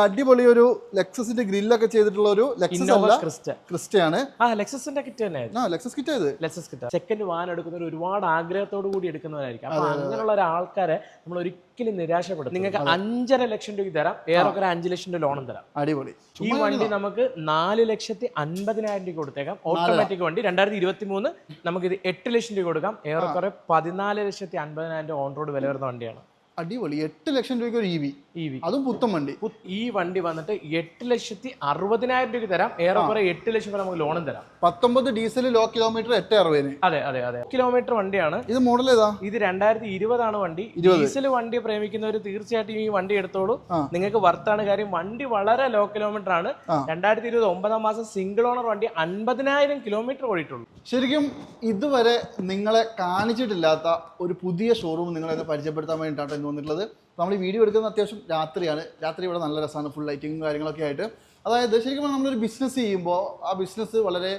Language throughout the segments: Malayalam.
അടിപൊളി ഒരു ലെക്സസിന്റെ ഗ്രില്ലൊക്കെ ചെയ്തിട്ടുള്ള ഒരു ലെക്സസ് അല്ല ക്രിസ്റ്റ ക്രിസ്റ്റയാണ് ആ ലെക്സസിന്റെ കിറ്റ് തന്നെ ആ ലെക്സസ് കിറ്റ് ഇത്. ലെക്സസ് കിറ്റ് സെക്കൻഡ് വാൻ എടുക്കുന്നവർ ഒരുപാട് ആഗ്രഹത്തോടു കൂടി എടുക്കുന്നവരായിരിക്കും. അപ്പൊ അങ്ങനെയുള്ള ഒരാൾക്കാരെ നമ്മൾ ഒരിക്കലും നിരാശപ്പെടും നിങ്ങൾക്ക് അഞ്ചര ലക്ഷം രൂപ തരാം. ഏറെക്കുറെ അഞ്ച് ലക്ഷം രൂപ ലോണും തരാം. അടിപൊളി. ഈ വണ്ടി നമുക്ക് നാല് ലക്ഷത്തി അൻപതിനായിരം രൂപ കൊടുത്തേക്കാം. ഓട്ടോമാറ്റിക് വണ്ടി. രണ്ടായിരത്തി ഇരുപത്തി മൂന്ന് നമുക്ക് ഇത് എട്ട് ലക്ഷം രൂപ കൊടുക്കാം. ഏറെക്കുറെ പതിനാല് ലക്ഷത്തി അൻപതിനായിരം രൂപ ഓൺ റോഡ് വില വരുന്ന വണ്ടിയാണ്. അടിപൊളി. എട്ട് ലക്ഷം രൂപയ്ക്ക് ഒരു ഇ വി ഇ വി അതും പുത്തൻ വണ്ടി. ഈ വണ്ടി വന്നിട്ട് എട്ട് ലക്ഷത്തി അറുപതിനായിരം രൂപയ്ക്ക് തരാം. ഏറെക്കുറെ എട്ട് ലക്ഷം വരെ നമുക്ക് ലോണും തരാം. പത്തൊമ്പത് ഡീസൽ ലോ കിലോമീറ്റർ എട്ട് അറുപതിന്. അതെ അതെ അതെ. കിലോമീറ്റർ വണ്ടിയാണ്. ഇത് മോഡൽ ഏതാ? ഇത് രണ്ടായിരത്തി ഇരുപതാണ് വണ്ടി ഡീസൽ വണ്ടി പ്രേമിക്കുന്നവർ തീർച്ചയായിട്ടും ഈ വണ്ടി എടുത്തോളൂ. നിങ്ങൾക്ക് വർത്താണ് കാര്യം. വണ്ടി വളരെ ലോ കിലോമീറ്റർ ആണ്. രണ്ടായിരത്തി ഇരുപത് ഒമ്പതാം മാസം സിംഗിൾ ഓണർ വണ്ടി അൻപതിനായിരം കിലോമീറ്റർ ഓടിയിട്ടുള്ളൂ. ശരിക്കും ഇതുവരെ നിങ്ങളെ കാണിച്ചിട്ടില്ലാത്ത ഒരു പുതിയ ഷോറൂം നിങ്ങളെ പരിചയപ്പെടുത്താൻ വേണ്ടിയിട്ടാണ് വന്നിട്ടുള്ളത്. നമ്മൾ ഈ വീഡിയോ എടുക്കുന്നത് അത്യാവശ്യം രാത്രിയാണ്. രാത്രി ഇവിടെ നല്ല രസമാണ്. ഫുൾ ലൈറ്റിങ്ങും കാര്യങ്ങളൊക്കെ ആയിട്ട്. അതായത് ശരിക്കും നമ്മളൊരു ബിസിനസ് ചെയ്യുമ്പോൾ ആ ബിസിനസ് വളരെ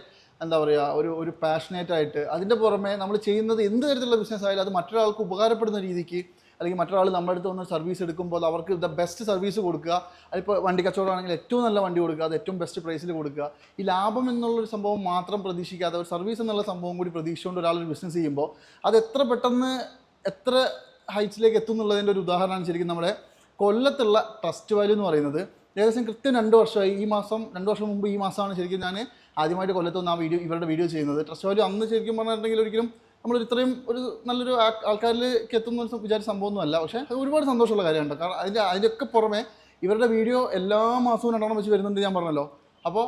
എന്താ പറയുക ഒരു ഒരു പാഷനേറ്റ് ആയിട്ട് അതിന്റെ പുറമെ നമ്മൾ ചെയ്യുന്നത് എന്ത് തരത്തിലുള്ള ബിസിനസ് ആയാലും അത് മറ്റൊരാൾക്ക് ഉപകാരപ്പെടുന്ന രീതിക്ക് അല്ലെങ്കിൽ മറ്റൊരാൾ നമ്മുടെ അടുത്ത് വന്ന് സർവീസ് എടുക്കുമ്പോൾ അവർക്ക് ദ ബെസ്റ്റ് സർവീസ് കൊടുക്കുക. അതിപ്പോൾ വണ്ടി കച്ചവടമാണെങ്കിൽ ഏറ്റവും നല്ല വണ്ടി കൊടുക്കുക. അത് ഏറ്റവും ബെസ്റ്റ് പ്രൈസിൽ കൊടുക്കുക. ഈ ലാഭം എന്നുള്ളൊരു സംഭവം മാത്രം പ്രതീക്ഷിക്കാതെ ഒരു സർവീസ് എന്നുള്ള സംഭവം കൂടി പ്രതീക്ഷിച്ചുകൊണ്ട് ഒരാൾ ഒരു ബിസിനസ് ചെയ്യുമ്പോൾ അത് എത്ര പെട്ടെന്ന് എത്ര ഹൈറ്റ്സിലേക്ക് എത്തും എന്നുള്ളതിന്റെ ഒരു ഉദാഹരണമാണ് ശരിക്കും നമ്മുടെ കൊല്ലത്തുള്ള ട്രസ്റ്റ് വാല്യൂ എന്ന് പറയുന്നത്. ഏകദേശം കൃത്യം രണ്ട് വർഷമായി. ഈ മാസം രണ്ട് വർഷം മുമ്പ് ഈ മാസമാണ് ശരിക്കും ഞാൻ ആദ്യമായിട്ട് കൊല്ലത്ത് നിന്ന് ആ വീഡിയോ ഇവരുടെ വീഡിയോ ചെയ്യുന്നത്. ട്രസ്റ്റ് വാല്യൂ അന്ന് ശരിക്കും പറഞ്ഞിട്ടുണ്ടെങ്കിൽ ഒരിക്കലും നമ്മൾ ഇത്രയും ഒരു നല്ലൊരു ആൾക്കാരിലേക്ക് എത്തുന്ന ഒരു വിചാരിച്ച സംഭവമൊന്നുമല്ല. പക്ഷേ അത് ഒരുപാട് സന്തോഷമുള്ള കാര്യമുണ്ട് കാരണം അതിന്റെ അതിന്റെയൊക്കെ പുറമെ ഇവരുടെ വീഡിയോ എല്ലാ മാസവും രണ്ടെണ്ണം വെച്ച് വരുന്നുണ്ട് ഞാൻ പറഞ്ഞല്ലോ. അപ്പോൾ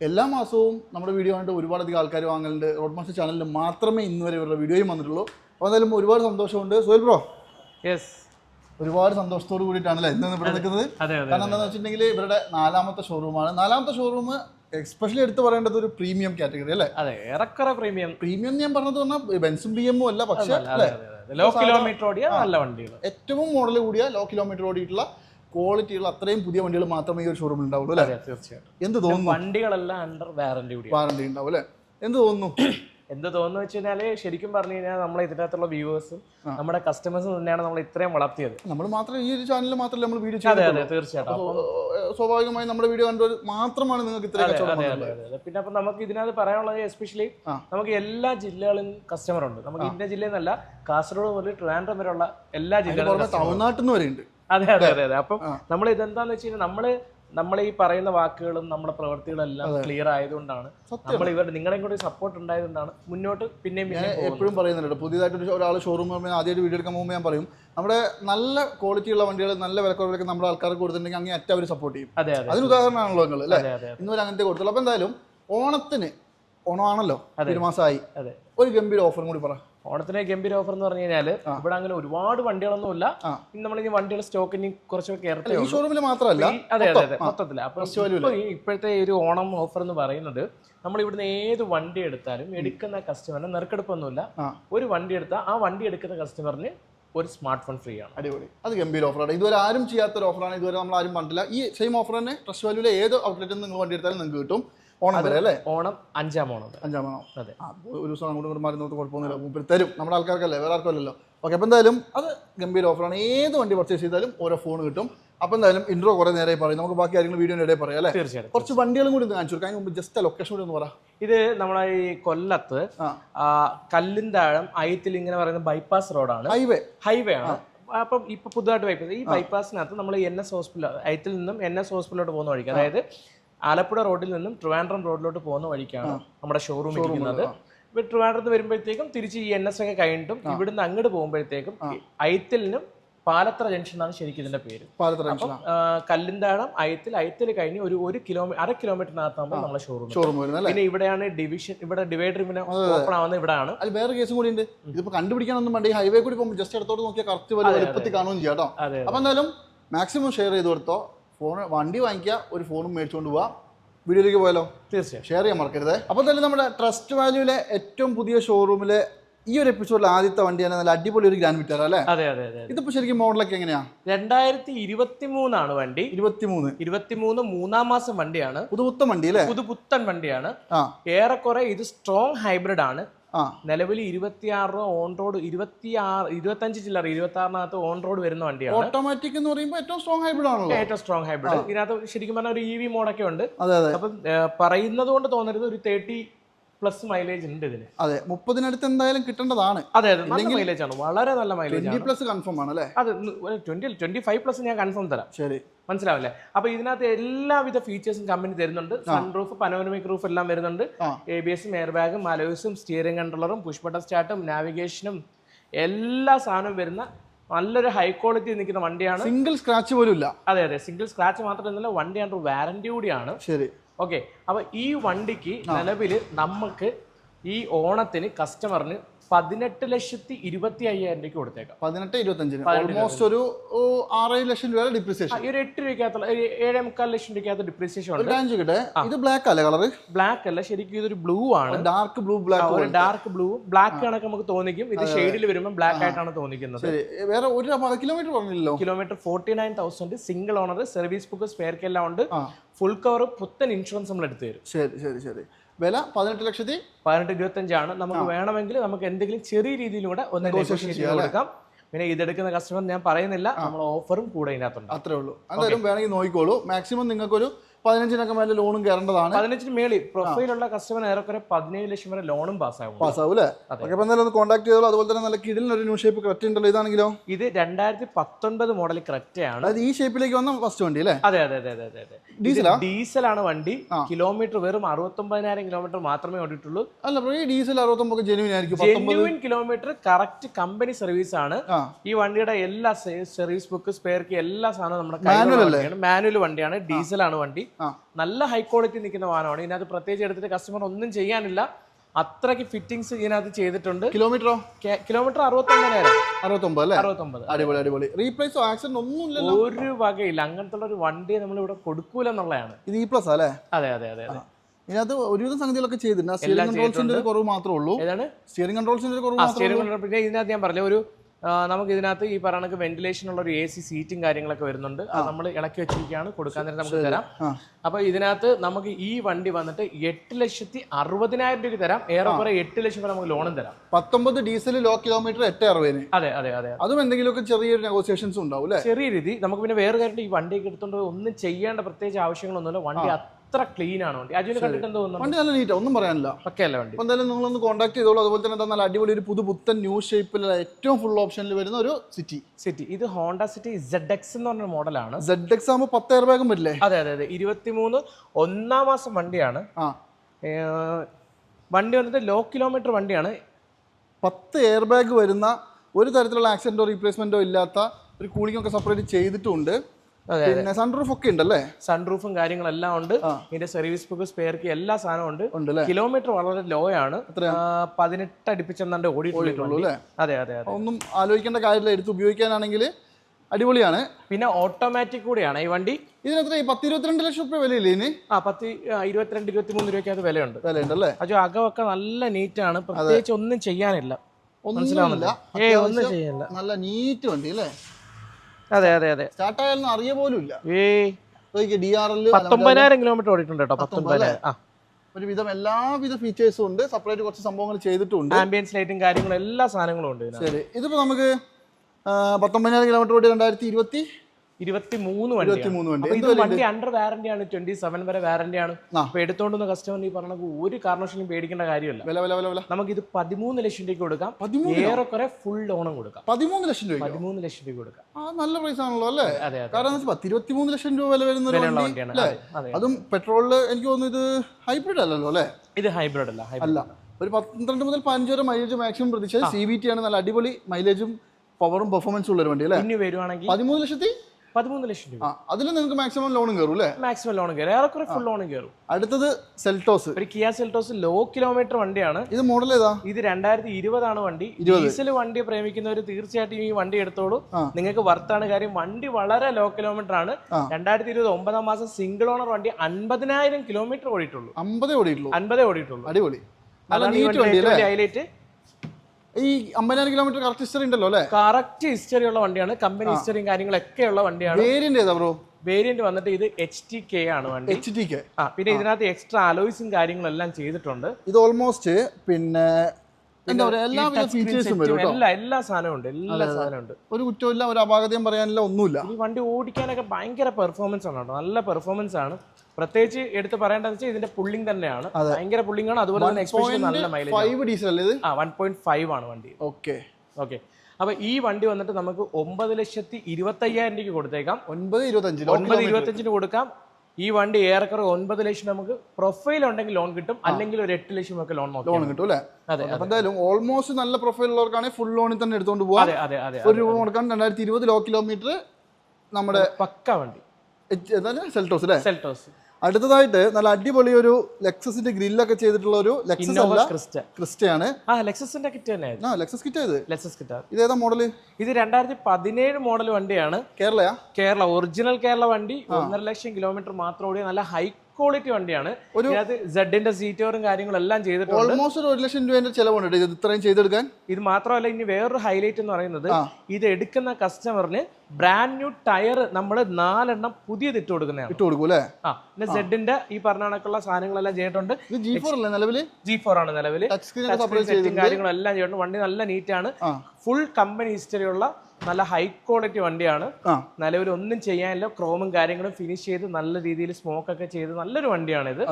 എല്ലാ മാസവും നമ്മുടെ വീഡിയോ കണ്ടിട്ട് ഒരുപാടധികം ആൾക്കാർ വാങ്ങലുണ്ട്. റോഡ് മാസ്റ്റർ ചാനലിൽ മാത്രമേ ഇന്നുവരെ ഇവരുടെ വീഡിയോയും വന്നിട്ടുള്ളൂ. അപ്പോൾ എന്തായാലും ഒരുപാട് സന്തോഷമുണ്ട്. സുഹേൽ ബ്രോ. യെസ് ഒരുപാട് സന്തോഷത്തോട് കൂടിയിട്ടാണല്ലേ ഇന്ന് ഇവിടെ നിൽക്കുന്നത്? കാരണം എന്താണെന്ന് വെച്ചിട്ടുണ്ടെങ്കിൽ ഇവരുടെ നാലാമത്തെ ഷോറൂമാണ് നാലാമത്തെ ഷോറൂം എക്സ്പെഷ്യലി എടുത്തു പറയേണ്ടത് ഒരു പ്രീമിയം കാറ്റഗറി അല്ലേ? അതെ ഏറെക്കുറെ പ്രീമിയം പ്രീമിയം ഞാൻ പറഞ്ഞത് പറഞ്ഞാൽ ബെൻസും ബി എമ്മും അല്ല പക്ഷേ ലോ കിലോമീറ്റർ ഓടിയ നല്ല വണ്ടികൾ ഏറ്റവും മോഡൽ കൂടിയ ലോ കിലോമീറ്റർ ഓടിയിട്ടുള്ള ക്വാളിറ്റിയുള്ള അത്രയും പുതിയ വണ്ടികൾ മാത്രമേ ഈ ഒരു ഷോറൂമിൽ ഉണ്ടാവുള്ളൂ അല്ലേ? തീർച്ചയായിട്ടും. എന്ത് തോന്നുന്നു? വണ്ടികളെല്ലാം അണ്ടർ വാറന്റി കൂടി വാറണ്ടി ഉണ്ടാവും അല്ലേ? എന്ത് തോന്നുന്നു? എന്ത് തോന്നുന്നു വെച്ച് കഴിഞ്ഞാൽ ശരിക്കും പറഞ്ഞു കഴിഞ്ഞാൽ നമ്മളെ ഇതിനകത്തുള്ള വ്യൂവേഴ്സും നമ്മുടെ കസ്റ്റമേഴ്സും തന്നെയാണ് നമ്മൾ ഇത്രയും വളർത്തിയത്. നമ്മൾ മാത്രം ഈ ഒരു ചാനലിൽ മാത്രമല്ല നമ്മൾ വീഡിയോ അതെ അതെ തീർച്ചയായിട്ടും. സ്വാഭാവികമായി നമ്മുടെ വീഡിയോ കണ്ടത് മാത്രമാണ് നിങ്ങൾക്ക് ഇത്ര പിന്നെ അപ്പൊ നമുക്ക് ഇതിനകത്ത് പറയാനുള്ളത് എസ്പെഷ്യലി നമുക്ക് എല്ലാ ജില്ലകളിലും കസ്റ്റമർ ഉണ്ട്. നമുക്ക് ഇന്ന ജില്ലയിൽ നിന്നല്ല കാസർഗോഡ് മുതൽ ട്രിവാൻഡ്രം വരെയുള്ള എല്ലാ ജില്ലകളും പുറമെ തമിഴ്നാട്ടിൽ നിന്ന് വരെയുണ്ട്. അതെ അതെ അതെ അതെ. അപ്പം നമ്മൾ ഇതെന്താന്ന് വെച്ച് കഴിഞ്ഞാൽ നമ്മൾ നമ്മൾ ഈ പറയുന്ന വാക്കുകളും നമ്മുടെ പ്രവൃത്തികളെല്ലാം ക്ലിയർ ആയതുകൊണ്ടാണ്. നമ്മൾ ഇവരുടെ നിങ്ങളെയും കൂടി സപ്പോർട്ട് ഉണ്ടായതുകൊണ്ടാണ് മുന്നോട്ട് പിന്നെയും എപ്പോഴും പറയുന്നുണ്ട് പുതിയതായിട്ട് ഒരാൾ ഷോറൂം ആദ്യമായിട്ട് വീഡിയോ എടുക്കാൻ പോകുമ്പോൾ ഞാൻ പറയും നമ്മുടെ നല്ല ക്വാളിറ്റി ഉള്ള വണ്ടികൾ നല്ല വിലക്കുറവിലൊക്കെ നമ്മുടെ ആൾക്കാർക്ക് കൊടുത്തിട്ടുണ്ടെങ്കിൽ അങ്ങനെ അറ്റ അവർ സപ്പോർട്ട് ചെയ്യും. അതെ അതെ. അതിന് ഉദാഹരണമാണല്ലോ നിങ്ങൾ അല്ലേ? ഇന്ന് ഇന്നുവരെ അങ്ങനത്തെ കൊടുത്തുള്ളൂ. അപ്പോൾ എന്തായാലും ഓണത്തിന് ഓണമാണല്ലോ ഒരു മാസമായി. അതെ. ഒരു ഗംഭീര ഓഫറും കൂടി പറ. ഓണത്തിന് ഗംഭീര ഓഫർ എന്ന് പറഞ്ഞു കഴിഞ്ഞാൽ ഇവിടെ അങ്ങനെ ഒരുപാട് വണ്ടികളൊന്നും ഇല്ല നമ്മൾ ഇനി വണ്ടികൾ സ്റ്റോക്ക് ഇനി കുറച്ചൊക്കെ ഈ ഷോറൂമിൽ മാത്രമല്ല അതെ അതെ അതെ മൊത്തത്തിൽ അപ്പൊ ഇപ്പോഴത്തെ ഒരു ഓണം ഓഫർ എന്ന് പറയുന്നത് നമ്മൾ ഇവിടുന്ന് ഏത് വണ്ടി എടുത്താലും എടുക്കുന്ന കസ്റ്റമറിന് നെറുക്കെടുപ്പൊന്നുമില്ല. ഒരു വണ്ടി എടുത്താൽ ആ വണ്ടി എടുക്കുന്ന കസ്റ്റമറിന് ഒരു സ്മാർട്ട് ഫോൺ ഫ്രീ ആണ്. അടിപൊളി. അത് ഗംഭീര ഓഫറാണ് ഇതുവരെ ആരും ചെയ്യാത്ത ഒരു ഓഫറാണ് ഇതുവരെ നമ്മൾ ആരും പറഞ്ഞില്ല ഈ സെയിം ഓഫർ തന്നെ ട്രസ്റ്റ് വാല്യൂലെ ഏത് ഔട്ട്ലെറ്റിൽ നിന്ന് നിങ്ങൾ വണ്ടി എടുത്താലും നിങ്ങൾക്ക് കിട്ടും. ഓണം വരെ അല്ലേ? ഓണം അഞ്ചാം ഓണം അഞ്ചാം ഓണം. അതെ. ഒരു ദിവസം അങ്ങോട്ട് ഇങ്ങോട്ട് മാറി നോക്കി കുഴപ്പമൊന്നുമില്ല. മൂപ്പര് തരും. നമ്മുടെ ആൾക്കാർക്കല്ലേ വേറെ ആർക്കല്ലല്ലോ ഓക്കെ അപ്പോൾ എന്തായാലും അത് ഗംഭീര ഓഫറാണ് ഏത് വണ്ടി പർച്ചേസ് ചെയ്താലും ഓരോ ഫോൺ കിട്ടും. അപ്പോൾ എന്തായാലും ഇൻട്രോ കുറേ നേരെ പറയും. നമുക്ക് ബാക്കി കാര്യങ്ങൾ വീഡിയോയുടെ ഇടയിൽ പറയാം അല്ലേ? തീർച്ചയായിട്ടും കുറച്ച് വണ്ടികളും കൂടി കാണിച്ചു കൊടുക്കാം. അതിന് മുമ്പ് ജസ്റ്റ് ലൊക്കേഷൻ കൂടി ഒന്ന് പറ. ഇത് നമ്മളെ ഈ കൊല്ലത്ത് കല്ലിന്താഴം അയത്തിൽ ഇങ്ങനെ പറയുന്ന ബൈപ്പാസ് റോഡാണ് ഹൈവേ ഹൈവേ ആണ്. അപ്പം ഇപ്പൊ പുതുതായിട്ട് ബൈപ്പാസ് ഈ ബൈപ്പാസിനകത്ത് നമ്മൾ എൻ എസ് ഹോസ്പിറ്റൽ അയത്തിൽ നിന്നും എൻ എസ് ഹോസ്പിറ്റലിലോട്ട് പോകുന്ന വഴിക്ക്. അതായത് ആലപ്പുഴ റോഡിൽ നിന്നും ട്രിവാൻഡ്രം റോഡിലോട്ട് പോകുന്ന വഴിക്കാണ് നമ്മുടെ ഷോറൂം ഇരിക്കുന്നത്. ഇപ്പൊ ട്രിവാൻഡ്രത്ത് വരുമ്പോഴത്തേക്കും തിരിച്ച് ഈ എൻ എസ് ഒക്കെ കഴിഞ്ഞിട്ടും ഇവിടുന്ന് അങ്ങോട്ട് പോകുമ്പോഴത്തേക്കും ഐത്തലിനും പാലത്ര ജംഗ്ഷൻ എന്നാണ് ശരിക്കും ഇതിന്റെ പേര്. കല്ലിന്താളം അപ്പം കല്ലിന്താഴം അയത്തിൽ അയത്തിൽ കഴിഞ്ഞ് ഒരു ഒരു കിലോമീറ്റർ അര കിലോമീറ്ററിനകത്താകുമ്പോൾ നമ്മളെ ഷോറൂം ഷോറൂം പിന്നെ ഇവിടെയാണ് ഡിവിഷൻ ഇവിടെ ഡിവൈഡർ പിന്നെ ഓപ്പൺ ആവുന്നത് ഇവിടെയാണ് അത് വേറെ കേസും കൂടി ഉണ്ട്. ഇതിപ്പോ കണ്ടുപിടിക്കാനൊന്നും വേണ്ട. ഈ ഹൈവേ കൂടി പോകുമ്പോൾ ജസ്റ്റ് അടുത്തോട്ട് നോക്കിയാൽ കറക്റ്റ് പോലെ എളുപ്പത്തിൽ കാണുകയും ചെയ്യാം കേട്ടോ അതെ അപ്പോൾ എന്തായാലും മാക്സിമം ഷെയർ ചെയ്ത് കൊടുത്തോ. ഫോൺ വണ്ടി വാങ്ങിക്കുക ഒരു ഫോണും മേടിച്ചുകൊണ്ട് പോവാം. വീഡിയോയിലേക്ക് പോയാലോ? തീർച്ചയായും. ഷെയർ ചെയ്യാൻ മറക്കരുത്. അപ്പോൾ തന്നെ നമ്മുടെ ട്രസ്റ്റ് വാല്യൂവിലെ ഏറ്റവും പുതിയ ഷോറൂമിലെ ഈ ഒരു എപ്പിസോഡിൽ ആദ്യത്തെ വണ്ടിയാണ് നല്ല അടിപൊളി ഒരു ഗ്രാൻഡ് വിറ്റാർ അല്ലേ? അതെ അതെ അതെ ഇതിപ്പോ ശരിക്കും മോഡലൊക്കെ എങ്ങനെയാ? രണ്ടായിരത്തി ഇരുപത്തി മൂന്നാണ് വണ്ടി. ഇരുപത്തിമൂന്ന്. ഇരുപത്തിമൂന്ന് മൂന്നാം മാസം വണ്ടിയാണ്. പുതുപുത്തൻ വണ്ടി അല്ലേ? പുതുപുത്തൻ വണ്ടിയാണ്. ആ. ഏറെക്കുറെ ഇത് സ്ട്രോങ് ഹൈബ്രിഡ് ആണ്. നിലവിൽ ഇരുപത്തിയാറ് രൂപ ഓൺ റോഡ് ഇരുപത്തിയാറ് ഇരുപത്തഞ്ച് ചില്ലറ ഇരുപത്തി ആറിനകത്ത് ഓൺ റോഡ് വരുന്ന വണ്ടിയാണ്. ഓട്ടോമാറ്റിക് എന്ന് പറയുമ്പോൾ ഏറ്റവും സ്ട്രോങ് ഹൈബ്രിഡ് ആണല്ലോ. ഏറ്റവും സ്ട്രോങ് ഹൈബ്രിഡ് ഇതിനകത്ത് ശരിക്കും പറഞ്ഞാൽ ഒരു ഇ വി മോഡൊക്കെ ഉണ്ട്. അപ്പം പറയുന്നത് കൊണ്ട് തോന്നരുത് ഒരു തേർട്ടി പ്ലസ് മൈലേജ് ഉണ്ട് ഇതിന്. അതെ മുപ്പതിനടുത്ത് എന്തായാലും കിട്ടേണ്ടതാണ്. അതെ അതെ നല്ല മൈലേജ് ആണ്. വളരെ നല്ല മൈലേജ് പ്ലസ് കൺഫേം ആണ് അല്ലേ? അത് ട്വന്റി ട്വന്റി ഫൈവ് പ്ലസ് ഞാൻ കൺഫേം തരാം. ശരി. മനസ്സിലാവില്ലേ? അപ്പൊ ഇതിനകത്ത് എല്ലാവിധ ഫീച്ചേഴ്സും കമ്പനി തരുന്നുണ്ട്. സൺറൂഫ് പനോനമിക് റൂഫ് എല്ലാം വരുന്നുണ്ട്. എ ബി എസും എയർ ബാഗും അലോയ്സും സ്റ്റിയറിംഗ് കൺട്രോളറും പുഷ് ബട്ടൺ സ്റ്റാർട്ടും നാവിഗേഷനും എല്ലാ സാധനവും വരുന്ന നല്ലൊരു ഹൈ ക്വാളിറ്റി നിൽക്കുന്ന വണ്ടിയാണ്. സിംഗിൾ സ്ക്രാച്ച് പോലും ഇല്ല. അതെ അതെ. സിംഗിൾ സ്ക്രാച്ച് മാത്രമല്ല വണ്ടിയാണ് വാറന്റി കൂടിയാണ്. ശരി. ഓക്കെ അപ്പൊ ഈ വണ്ടിക്ക് നിലവിൽ നമുക്ക് ഈ ഓണത്തിന് കസ്റ്റമറിന് പതിനെട്ട് ലക്ഷത്തി ഇരുപത്തി അയ്യായിരം രൂപയ്ക്ക് കൊടുത്തേക്കാം. പതിനെട്ട് ഇരുപത്തഞ്ചിന്. ഓൾമോസ്റ്റ് ഒരു ആറേഴ് ലക്ഷം രൂപ ഡിപ്രീസിയേഷൻ ഈ ഒരു എട്ട് രൂപയ്ക്കകത്തുള്ള ഏഴേ മുക്കാൽ ലക്ഷം രൂപയ്ക്കകത്ത് ഡിപ്രീസിയേഷൻ ഉണ്ട്. ചോദിക്കട്ടെ ഇത് ബ്ലാക്ക് അല്ലേ കളർ ബ്ലാക്ക് അല്ല ശരിക്കും ഇതൊരു ബ്ലൂ ആണ്. ഡാർക്ക് ബ്ലൂ ബ്ലാക്ക് ഒരു ഡാർക്ക് ബ്ലൂ ബ്ലാക്ക് കണക്ക് നമുക്ക് തോന്നിക്കും. ഇത് ഷെയ്ഡിൽ വരുമ്പോൾ ബ്ലാക്ക് ആയിട്ടാണ് തോന്നിക്കുന്നത്. വേറെ ഒരു കിലോമീറ്റർ പറഞ്ഞില്ലല്ലോ. Kilometre forty nine thousand single owner service book spare കെല്ലാം ഉണ്ട്. ഫുൾ കവർ പുത്തൻ ഇൻഷുറൻസ് നമ്മൾ എടുത്തു തരും. ശരി ശരി ശരി. വില പതിനെട്ട് ലക്ഷത്തി പതിനെട്ട് ഇരുപത്തഞ്ചാണ്. നമുക്ക് വേണമെങ്കിൽ നമുക്ക് എന്തെങ്കിലും ചെറിയ രീതിയിലൂടെ ഒന്ന് നെഗോഷിയേഷൻ ചെയ്ത് കൊടുക്കാം. പിന്നെ ഇതെടുക്കുന്ന കസ്റ്റമർ ഞാൻ പറയുന്നില്ല. നമ്മൾ ഓഫറും കൂടെ ഇതിനകത്തുണ്ട്. അത്രേ ഉള്ളൂ. എന്തായാലും വേണമെങ്കിൽ നോക്കിക്കോളൂ. മാക്സിമം നിങ്ങൾക്കൊരു പതിനഞ്ചിനൊക്കെ മേലെ ലോണും കയറേണ്ടതാണ്. പതിനഞ്ചിന് മേളി പ്രൊഫൈലുള്ള കസ്റ്റമർ ഏറെക്കുറെ പതിനേഴ് ലക്ഷം വരെ ലോണും പാസ്സാകും പാസ്സാവും അല്ലേ. ഓക്കെ അപ്പോൾ എന്തായാലും കോൺടാക്ട് ചെയ്തോളൂ. അതുപോലെ തന്നെ നല്ല കിടിലിനൊരു ന്യൂ ഷേപ്പ് കറക്റ്റ് ഉണ്ടല്ലോ. ഇതാണെങ്കിലോ? ഇത് രണ്ടായിരത്തി പത്തൊൻപത് മോഡൽ കറക്റ്റ് ആണ്. അതായത് ഈ ഷേപ്പിലേക്ക് വന്ന ഫസ്റ്റ് വണ്ടി അല്ലേ? അതെ അതെ അതെ അതെ അതെ ഡീസലാ ഡീസലാണ് വണ്ടി. കിലോമീറ്റർ വെറും അറുപത്തൊമ്പതിനായിരം കിലോമീറ്റർ മാത്രമേ ഓടിയിട്ടുള്ളൂ. അല്ല ഈ ഡീസൽ അറുപത്തൊമ്പത് ജെനുവിൻ ആയിരിക്കും. കിലോമീറ്റർ കറക്റ്റ് കമ്പനി സർവീസ് ആണ്. ഈ വണ്ടിയുടെ എല്ലാ സർവീസ് ബുക്ക് സ്പെയർ കി എല്ലാ സാധനവും നമ്മുടെ മാനുവൽ? വണ്ടിയാണ്. ഡീസലാണ് വണ്ടി. നല്ല ഹൈ ക്വാളിറ്റി നിൽക്കുന്ന വാഹനമാണ്. ഇതിനകത്ത് പ്രത്യേകിച്ച് എടുത്തിട്ട് കസ്റ്റമർ ഒന്നും ചെയ്യാനില്ല. അത്രയ്ക്ക് ഫിറ്റിംഗ്സ് ഇതിനകത്ത് ചെയ്തിട്ടുണ്ട്. കിലോമീറ്ററോ കിലോമീറ്റർ അറുപത്തൊമ്പതിനായിരം. അറുപത്തൊമ്പത് അല്ലേ? അറുപത്തൊമ്പത്. അടിപൊളി അടിപൊളി. റീപ്ലേസോ ആക്സിഡന്റ് ഒന്നും ഒരു വകയില്ല. അങ്ങനത്തെ ഒരു വണ്ടി നമ്മൾ ഇവിടെ കൊടുക്കൂല എന്നുള്ളതാണ് ഇത് ഈ പ്ലസ് അല്ലേ? അതെ അതെ അതെ അതെ. ഇതിനകത്ത് ഒരുവിധം സംഗതികളൊക്കെ ചെയ്തിട്ടുണ്ട്. സ്റ്റിയറിംഗ് കൺട്രോൾസിന്റെ ഒരു കുറവ് മാത്രമേ ഉള്ളൂ. സ്റ്റിയറിംഗ് കൺട്രോൾസിന്റെ ഒരു കുറവ് മാത്രമേ പിന്നെ ഇതിനകത്ത് ഞാൻ പറഞ്ഞ ഒരു നമുക്ക് ഇതിനകത്ത് ഈ പറയണക്ക് വെന്റിലേഷൻ ഉള്ള ഒരു എ സി സീറ്റും കാര്യങ്ങളൊക്കെ വരുന്നുണ്ട്. അത് നമ്മൾ ഇളക്കി വെച്ചിരിക്കുകയാണ്. കൊടുക്കാൻ നേരം നമുക്ക് തരാം. അപ്പൊ ഇതിനകത്ത് നമുക്ക് ഈ വണ്ടി വന്നിട്ട് എട്ട് ലക്ഷത്തി അറുപതിനായിരം രൂപയ്ക്ക് തരാം. ഏറെക്കുറെ എട്ട് ലക്ഷം രൂപ നമുക്ക് ലോണും തരാം. പത്തൊമ്പത് ഡീസൽ ലോ കിലോമീറ്റർ എട്ട് അറുപതിന്. അതെ അതെ അതെ അതും. എന്തെങ്കിലുമൊക്കെ ചെറിയൊരു നെഗോസിയേഷൻസ് ഉണ്ടാവും ചെറിയ രീതി. നമുക്ക് പിന്നെ വേറെ കാര്യം ഈ വണ്ടിയൊക്കെ എടുത്തുകൊണ്ട് ഒന്നും ചെയ്യേണ്ട പ്രത്യേകിച്ച് ആവശ്യങ്ങളൊന്നുമില്ല. വണ്ടി അത്ര ക്ലീൻ ആണ് വണ്ടി. അജുവിനെ കണ്ടിട്ട് എന്താ തോന്നുന്നു? വണ്ടി നല്ല നീറ്റാ ഒന്നും പറയാനില്ല. ഒക്കെ അല്ല വണ്ടി? അപ്പോൾ എന്തായാലും നിങ്ങളൊന്ന് കോൺടാക്ട് ചെയ്തോളൂ. അതുപോലെ തന്നെ നല്ല അടിപൊളി ഒരു പുതു പുത്തൻ ന്യൂ ഷേപ്പിലുള്ള ഏറ്റവും ഫുൾ ഓപ്ഷനിൽ വരുന്ന ഒരു സിറ്റി സിറ്റി ഇത് ഹോണ്ട സിറ്റി സെഡ് എക്സ് എന്ന് പറഞ്ഞ മോഡലാണ് സെഡ് എക്സ് ആകുമ്പോൾ പത്ത് എയർ ബാഗും വരില്ലേ? അതെ അതെ അതെ. ഇരുപത്തിമൂന്ന് ഒന്നാം മാസം വണ്ടിയാണ്. ആ. വണ്ടി വന്നിട്ട് ലോ കിലോമീറ്റർ വണ്ടിയാണ്. പത്ത് എയർ ബാഗ് വരുന്ന ഒരു തരത്തിലുള്ള ആക്സിഡന്റോ റീപ്ലേസ്മെന്റോ ഇല്ലാത്ത ഒരു കൂളിംഗ് ഒക്കെ സെപ്പറേറ്റ് ചെയ്തിട്ടുണ്ട്. പിന്നെ സൺറൂഫ് ഒക്കെ ഉണ്ടല്ലേ? സൺറൂഫും കാര്യങ്ങളെല്ലാം ഉണ്ട്. ഇതിന്റെ സർവീസ് ബുക്ക് സ്പെയർ കി എല്ലാ സാധനവും ഉണ്ട്. കിലോമീറ്റർ വളരെ ലോ ആണ്. പതിനെട്ട് അടുപ്പിച്ചെന്നാണ്ട് ഓടിയിട്ടുള്ളൂ അതെ അതെ അതെ. ഒന്നും ആലോചിക്കേണ്ട കാര്യമില്ല. എടുത്ത് ഉപയോഗിക്കാനാണെങ്കിൽ അടിപൊളിയാണ്. പിന്നെ ഓട്ടോമാറ്റിക് കൂടിയാണ് ഈ വണ്ടി. ഇതിനെത്ര പത്ത് ഇരുപത്തിരണ്ട് ലക്ഷം രൂപ വിലയില്ലേ ഇനി? ആ പത്ത് ഇരുപത്തിരണ്ട് ഇരുപത്തി മൂന്ന് അത് വിലയുണ്ട്. വിലയുണ്ട് അല്ലേ അജോ അകമൊക്കെ നല്ല നീറ്റ് ആണ് പ്രത്യേകിച്ച് ഒന്നും ചെയ്യാനില്ല. ഒന്നും ചെയ്യാനില്ല. നല്ല നീറ്റ് വണ്ടി അല്ലേ? അതെ അതെ അതെ. സ്റ്റാർട്ട് ആയാലും അറിയ പോലും ഇല്ല ഏയ് ഡി ആർ എൽ പത്തൊമ്പതിനായിരം കിലോമീറ്റർ ഓടിയിട്ടുണ്ട് കേട്ടോ പത്തൊമ്പതിനായിരം. ആ. ഒരുവിധം എല്ലാവിധ ഫീച്ചേഴ്സും ഉണ്ട്. സെപ്പറേറ്റ് കുറച്ച് സംഭവങ്ങൾ ചെയ്തിട്ടുണ്ട്. ആംബിയൻസ് ലൈറ്റും കാര്യങ്ങളും എല്ലാ സാധനങ്ങളും ഉണ്ട് ശരി. ഇതിപ്പോ നമുക്ക് പത്തൊമ്പതിനായിരം കിലോമീറ്റർ ഓടി രണ്ടായിരത്തി ഇരുപത്തി ഇരുപത്തി മൂന്ന് വണ്ടി. വണ്ടി അണ്ടർ വാറന്റി ആണ് ട്വന്റി സെവൻ വരെ വാറന്റി ആണ്. അപ്പൊ എടുത്തോണ്ടുന്ന കസ്റ്റമർ ഈ പറഞ്ഞ ഒരു കാരണവശാലും പേടിക്കേണ്ട കാര്യമല്ല. നമുക്ക് ഇത് പതിമൂന്ന് ലക്ഷം രൂപയ്ക്ക് കൊടുക്കാം. ഏറെക്കുറെ ഫുൾ ലോണും കൊടുക്കാം. പതിമൂന്ന് ലക്ഷം രൂപ പതിമൂന്ന് ലക്ഷം രൂപ കൊടുക്കാം. നല്ല പ്രൈസ് ആണല്ലോ അല്ലേ? കാരണം എന്താ വെച്ചാൽ പത്ത് ഇരുപത്തിമൂന്ന് ലക്ഷം രൂപ വില വരുന്ന വണ്ടിയാണ്. അതെ പെട്രോളിൽ എനിക്ക് തോന്നുന്നു ഇത് ഹൈബ്രിഡ് അല്ലല്ലോ അല്ലേ? ഇത് ഹൈബ്രിഡ് അല്ല അല്ല. ഒരു പന്ത്രണ്ട് മുതൽ പതിനഞ്ച് വരെ മൈലേജ് മാക്സിമം പ്രതീക്ഷിച്ചത് സി ബി ടി ആണ് നല്ല അടിപൊളി മൈലേജും പവറും പെർഫോമൻസും ഉള്ള ഒരു വണ്ടി അല്ലേ? ഇനി വരുവാണെങ്കിൽ പതിമൂന്ന് ലക്ഷത്തി പതിമൂന്ന് ലക്ഷം രൂപ. അതിൽ നിങ്ങൾക്ക് മാക്സിമം ലോണും കയറും അല്ലേ? മാക്സിമം ലോണും കയറും ഏറെക്കുറെ ഫുൾ ലോണും കയറും അടുത്തത് സെൽറ്റോസ് ഒരു കിയ സെൽറ്റോസ് ലോ കിലോമീറ്റർ വണ്ടിയാണ്. ഇത് മോഡൽ ഏതാ? ഇത് രണ്ടായിരത്തി ഇരുപതാണ് വണ്ടി ഡീസൽ വണ്ടി പ്രേമിക്കുന്നവർ തീർച്ചയായിട്ടും ഈ വണ്ടി എടുത്തോളൂ. നിങ്ങൾക്ക് വർത്താണ് കാര്യം വണ്ടി വളരെ ലോ കിലോമീറ്റർ ആണ്. രണ്ടായിരത്തി ഇരുപത് ഒമ്പതാം മാസം സിംഗിൾ ഓണർ വണ്ടി അൻപതിനായിരം കിലോമീറ്റർ ഓടിയിട്ടുള്ളൂ. അമ്പതേ ഓടിയിട്ടുള്ളൂ. അൻപതേ ഓടിയിട്ടുള്ളൂ. അടിപൊളി. ഹൈലൈറ്റ് ഈ അമ്പതിനായിരം കിലോമീറ്റർ കറക്റ്റ് ഹിസ്റ്ററി ഉണ്ടല്ലോ അല്ലേ? കറക്റ്റ് ഹിസ്റ്ററി ഉള്ള വണ്ടിയാണ്. കമ്പനി ഹിസ്റ്ററിയും കാര്യങ്ങളൊക്കെ ഉള്ള വണ്ടിയാണ്. വേരിയന്റ് ഏതാ ബ്രോ വേരിയന്റ് വന്നിട്ട് ഇത് എച്ച് ടി കെ ആണ് വണ്ടി. എച്ച് ടി കെ ആ പിന്നെ ഇതിനകത്ത് എക്സ്ട്രാ അലോയ്സും കാര്യങ്ങളെല്ലാം ചെയ്തിട്ടുണ്ട്. ഇത് ഓൾമോസ്റ്റ് പിന്നെ എന്താ പറയാ എല്ലാവിധ ഫീച്ചേഴ്സും വരും കേട്ടോ. എല്ലാ എല്ലാ സാധനവും ഉണ്ട് എല്ലാ സാധനവും ഉണ്ട് ഒരു കുറ്റമില്ല ഒരു അപാകതയും പറയാനില്ല ഒന്നുമില്ല. ഈ വണ്ടി ഓടിക്കാനൊക്കെ ഭയങ്കര പെർഫോമൻസ് ആണ് കേട്ടോ. നല്ല പെർഫോമൻസ് ആണ്. പ്രത്യേകിച്ച് എടുത്ത് പറയേണ്ടത് വെച്ചാൽ ഇതിന്റെ പുള്ളിങ് തന്നെയാണ്. ഭയങ്കര പുള്ളിങ് ആണ്. അതുപോലെ തന്നെ നല്ല മൈലേജ് ഫൈവ് ഡീസൽ അല്ലേ ഇത്? ആ വൺ പോയിന്റ് ഫൈവ് ആണ് വണ്ടി. ഓക്കെ ഓക്കെ അപ്പൊ ഈ വണ്ടി വന്നിട്ട് നമുക്ക് ഒമ്പത് ലക്ഷത്തി ഇരുപത്തി അയ്യായിരം രൂപയ്ക്ക് കൊടുത്തേക്കാം. ഒൻപത് ഇരുപത്തഞ്ചിലോ ഒൻപത് ഇരുപത്തഞ്ചിന് കൊടുക്കാം. ഈ വണ്ടി ഏറെക്കുറെ ഒൻപത് ലക്ഷം നമുക്ക് പ്രൊഫൈൽ ഉണ്ടെങ്കിൽ ലോൺ കിട്ടും. അല്ലെങ്കിൽ ഒരു എട്ട് ലക്ഷം ഒക്കെ ലോൺ ലോൺ കിട്ടും അല്ലേ? അതെ എന്തായാലും ഓൾമോസ്റ്റ് നല്ല പ്രൊഫൈൽ ഉള്ളവർക്കാണെങ്കിൽ ഫുൾ ലോണിൽ തന്നെ എടുത്തുകൊണ്ട് പോവാം. അതെ അതെ അതെ ഒരു രൂപ കൊടുക്കാൻ രണ്ടായിരത്തി ഇരുപത് ലോ കിലോമീറ്റർ നമ്മുടെ പക്ക വണ്ടി. സെൽട്ടോസ് അല്ലേ? സെൽട്ടോസ് അടുത്തതായിട്ട് നല്ല അടിപൊളി ഒരു ലെക്സസിന്റെ ഗ്രില്ലൊക്കെ ചെയ്തിട്ടുള്ള ഒരു ലെക്സസ് അല്ല ക്രിസ്റ്റ ക്രിസ്റ്റയാണ് ആ ലെക്സസിന്റെ കിറ്റ് തന്നെ ആ ലെക്സസ് കിറ്റ് ഇത് ലെക്സസ് കിറ്റ് ഏതാ മോഡൽ ഇത് രണ്ടായിരത്തി പതിനേഴ് മോഡൽ വണ്ടിയാണ്. കേരളയാ? കേരള ഒറിജിനൽ കേരള വണ്ടി ഒന്നര ലക്ഷം കിലോമീറ്റർ മാത്രം ഓടിയ നല്ല ഹൈ ക്വാളിറ്റി വണ്ടിയാണ്. ഇതിനകത്ത് സെഡിന്റെ സീറ്റോറും കാര്യങ്ങളും എല്ലാം ചെയ്തിട്ടുണ്ട്. ഓൾമോസ്റ്റ് ഒരു ലക്ഷം രൂപേന്റെ ചെലവുണ്ട് ഇത് ഇത്രയും ചെയ്തെടുക്കാൻ. ഇത് മാത്രമല്ല ഇനി വേറൊരു ഹൈലൈറ്റ് എന്ന് പറയുന്നത് ഇത് എടുക്കുന്ന കസ്റ്റമറിന് ബ്രാൻഡ് ന്യൂ ടയർ നമ്മൾ നാലെണ്ണം പുതിയത് ഇട്ട് കൊടുക്കുന്നതാണ്. ഇട്ട് കൊടുക്കും അല്ലേ? ആ പിന്നെ സെഡിന്റെ ഈ പറഞ്ഞ കണക്കുള്ള സാധനങ്ങളെല്ലാം ചെയ്തിട്ടുണ്ട്. ജി ഫോർ അല്ലേ നിലവിൽ ജി ഫോർ ആണ് നിലവിൽ കാര്യങ്ങളെല്ലാം ചെയ്തിട്ടുണ്ട്. വണ്ടി നല്ല നീറ്റാണ് ഫുൾ കമ്പനി ഹിസ്റ്ററി ഉള്ള നല്ല ഹൈ ക്വാളിറ്റി വണ്ടിയാണ്. നിലവിൽ ഒന്നും ചെയ്യാനില്ല. ക്രോമും കാര്യങ്ങളും ഫിനിഷ് ചെയ്ത് നല്ല രീതിയിൽ സ്മോക്ക് ഒക്കെ ചെയ്ത് നല്ലൊരു വണ്ടിയാണ് ഇത്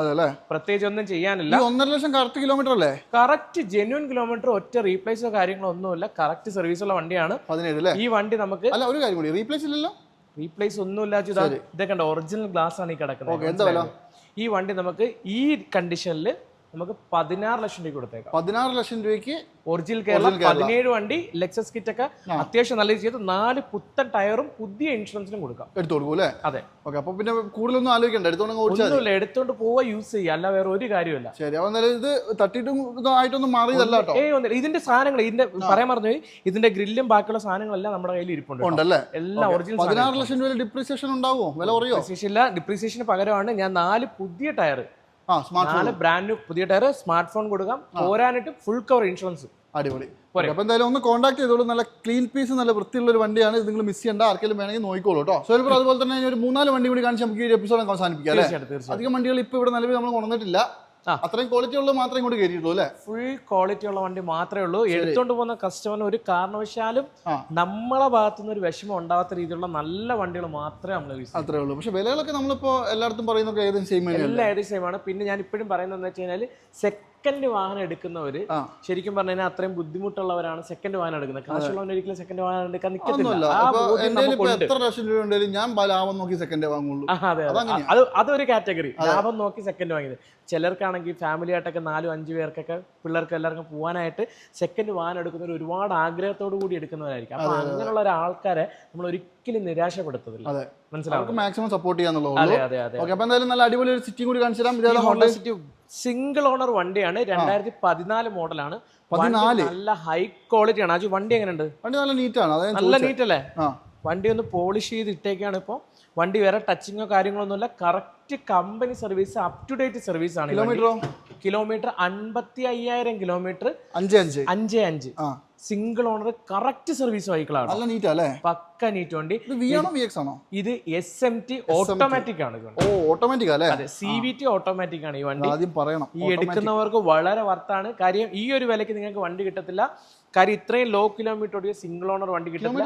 പ്രത്യേകിച്ച് ഒന്നും ചെയ്യാനില്ല. ഒന്നര ലക്ഷം കറക്റ്റ് കിലോമീറ്റർ അല്ലേ? കറക്റ്റ് ജെന്യൂൻ കിലോമീറ്റർ ഒറ്റ റീപ്ലേസോ കാര്യങ്ങളോ ഒന്നുമില്ല. കറക്റ്റ് സർവീസ് ഉള്ള വണ്ടിയാണ്. ഈ വണ്ടി നമുക്ക് അല്ല ഒരു കാര്യം കൂടി. റീപ്ലേസ് ഇല്ലല്ലോ? റീപ്ലേസ് ഒന്നുമില്ല ഇതാ ഇതൊക്കെ ഒറിജിനൽ ഗ്ലാസ് ആണ് ഈ കിടക്കുന്നത്. ഈ വണ്ടി നമുക്ക് ഈ കണ്ടീഷനിൽ നമുക്ക് പതിനാറ് ലക്ഷം രൂപ കൊടുത്തേക്കാം. പതിനാറ് ലക്ഷം രൂപയ്ക്ക് ഒറിജിനൽ കേരള പതിനേഴ് വണ്ടി ലെക്സസ് കിറ്റ് ഒക്കെ അത്യാവശ്യം നല്ല രീതിയിൽ നാല് പുത്തൻ ടയറും പുതിയ ഇൻഷുറൻസിനും കൊടുക്കാം. എടുത്തു കൊടുക്കും അല്ലേ? അതെ. ഓക്കെ അപ്പൊ പിന്നെ കൂടുതലൊന്നും ആലോചിക്കണ്ട. എടുത്തോണ്ട് എടുത്തോണ്ട് പോവാ യൂസ് ചെയ്യുക അല്ല വേറെ ഒരു കാര്യമില്ല ശരി അപ്പൊ നല്ല ഇത് തട്ടിട്ടും ഇതായിട്ടൊന്നും മാറിയതല്ല കേട്ടോ. ഇതിന്റെ സാധനങ്ങൾ ഇതിന്റെ പറയാൻ പറഞ്ഞു ഇതിന്റെ ഗ്രില്ലും ബാക്കിയുള്ള സാധനങ്ങളെല്ലാം നമ്മുടെ കയ്യിൽ ഇരിപ്പുണ്ട് എല്ലാം ഒറിജിനൽ പതിനാറ് ലക്ഷം രൂപ ഡിപ്രീസിയേഷൻ ഉണ്ടാവുമോ വില കുറയോ? ഡിപ്രീസിയേഷന് പകരമാണ് ഞാൻ നാല് പുതിയ ടയർ നാല് ബ്രാൻഡ് പുതിയ ടയർ സ്മാർട്ട് ഫോൺ കൊടുക്കാം. പോരാനായിട്ട് ഫുൾ കവർ ഇൻഷുറൻസ് അടിപൊളി. അപ്പൊ എന്തായാലും ഒന്ന് കോൺടാക്ട് ചെയ്തോളൂ. നല്ല ക്ലീൻ പീസ് നല്ല വൃത്തിയുള്ള ഒരു വണ്ടിയാണ്. ഇത് നിങ്ങൾ മിസ് ചെയ്യേണ്ട. ആർക്കെങ്കിലും വേണമെങ്കിൽ നോക്കിക്കോളൂ കേട്ടോ സോൽപ്പർ അതുപോലെ തന്നെ ഒരു മൂന്നാൽ വണ്ടി കൂടി കാണിച്ച് നമുക്ക് ഈ എപ്പിസോഡ് അവസാനിപ്പിക്കാം അധികം വണ്ടികൾ ഇപ്പൊ ഇവിടെ നിലവിൽ നമ്മൾ കൊണ്ടുവന്നിട്ടില്ല. ആ. അത്രയും ക്വാളിറ്റി ഉള്ളത് മാത്രമേ ഇങ്ങോട്ട് കയറ്റിയിട്ടുള്ളൂ അല്ലേ? ഫുൾ ക്വാളിറ്റി ഉള്ള വണ്ടി മാത്രമേ ഉള്ളൂ. എടുത്തോണ്ട് പോകുന്ന കസ്റ്റമറിന് ഒരു കാരണവശാലും. നമ്മളെ ഭാഗത്തുനിന്ന് ഒരു വിഷമം ഉണ്ടാവാത്ത രീതിയിലുള്ള നല്ല വണ്ടികൾ മാത്രമേ നമ്മൾ അത്രേ ഉള്ളൂ. പക്ഷെ വിലകളൊക്കെ നമ്മളിപ്പോ എല്ലായിടത്തും പറയുന്നൊക്കെ ഏകദേശം സെയിം എല്ലാ ഏകദേശം same ആണ്. പിന്നെ ഞാൻ ഇപ്പോഴും പറയുന്നത് വെച്ച് കഴിഞ്ഞാൽ സെക്കൻഡ് വാഹനം എടുക്കുന്നവർ ശരിക്കും പറഞ്ഞാൽ അത്രയും ബുദ്ധിമുട്ടുള്ളവരാണ് സെക്കൻഡ് വാഹനം എടുക്കുന്നത്. കാശുള്ളവൻ ഒരിക്കലും സെക്കൻഡ് വാഹനം എടുക്കാൻ നിൽക്കത്തില്ല എത്ര ലക്ഷം രൂപ ഉണ്ടെങ്കിലും ഞാൻ ലാഭം നോക്കി സെക്കൻഡ് വാങ്ങുള്ളൂ. അതെ അതെ. അത് അതൊരു കാറ്റഗറി. ലാഭം നോക്കി സെക്കൻഡ് വാങ്ങിയത്. ചിലർക്കാണെങ്കിൽ ഫാമിലി ആയിട്ടൊക്കെ നാലും അഞ്ച് പേർക്കൊക്കെ പിള്ളേർക്ക് എല്ലാവർക്കും പോകാനായിട്ട് സെക്കൻഡ് വാഹനം എടുക്കുന്നവർ ഒരുപാട് ആഗ്രഹത്തോടു കൂടി എടുക്കുന്നവരായിരിക്കും. അപ്പൊ അങ്ങനെയുള്ള ഒരാൾക്കാരെ നമ്മൾ ഒരിക്കലും നിരാശപ്പെടുത്തതില്ല മനസ്സിലാവും മാക്സിമം സപ്പോർട്ട് ചെയ്യാന്നുള്ളത് അതെ അതെ അതെ അപ്പൊ എന്തായാലും നല്ല അടിപൊളി ഒരു സിറ്റി കൂടി കാണിച്ചു തരാം. ഇതേതാ ഹോണ്ട സിറ്റി സിംഗിൾ ഓണർ വണ്ടിയാണ്. രണ്ടായിരത്തി പതിനാല് മോഡലാണ്. പതിനാല്? നല്ല ഹൈ ക്വാളിറ്റി ആണ് അജു വണ്ടി എങ്ങനെയുണ്ട്? വണ്ടി നല്ല നീറ്റാണ്. നല്ല നീറ്റ് അല്ലേ വണ്ടി ഒന്ന് പോളിഷ് ചെയ്ത് ഇട്ടേക്കാണ് ഇപ്പോൾ വണ്ടി വേറെ ടച്ചിങ്ങോ കാര്യങ്ങളൊന്നുമില്ല. Correct company service up to date service ആണ് കിലോമീറ്ററോ കിലോമീറ്റർ അൻപത്തി അയ്യായിരം കിലോമീറ്റർ അഞ്ച് അഞ്ച്. അഞ്ച് അഞ്ച്. സിംഗിൾ ഓണർ കറക്റ്റ് സർവീസ് വെഹിക്കിളാണ് നല്ല നീറ്റ് അല്ലേ? പക്ക നീറ്റ് വണ്ടി. ആണോ വി എക്സ് ആണോ? ഇത് എസ് എം ടി ഓട്ടോമാറ്റിക് ആണ് ഓ ഓട്ടോമാറ്റിക് അല്ലേ? അതെ സി വി ടി ഓട്ടോമാറ്റിക് ആണ് ഈ വണ്ടി. ആദ്യം പറയണം. ഈ എടുക്കുന്നവർക്ക് വളരെ വർത്താണ്. കാര്യം ഈ ഒരു വിലയ്ക്ക് നിങ്ങൾക്ക് വണ്ടി കിട്ടത്തില്ല. കാര്യം ഇത്രയും ലോ കിലോമീറ്റർ ഓടിയ സിംഗിൾ ഓണർ വണ്ടി കിട്ടും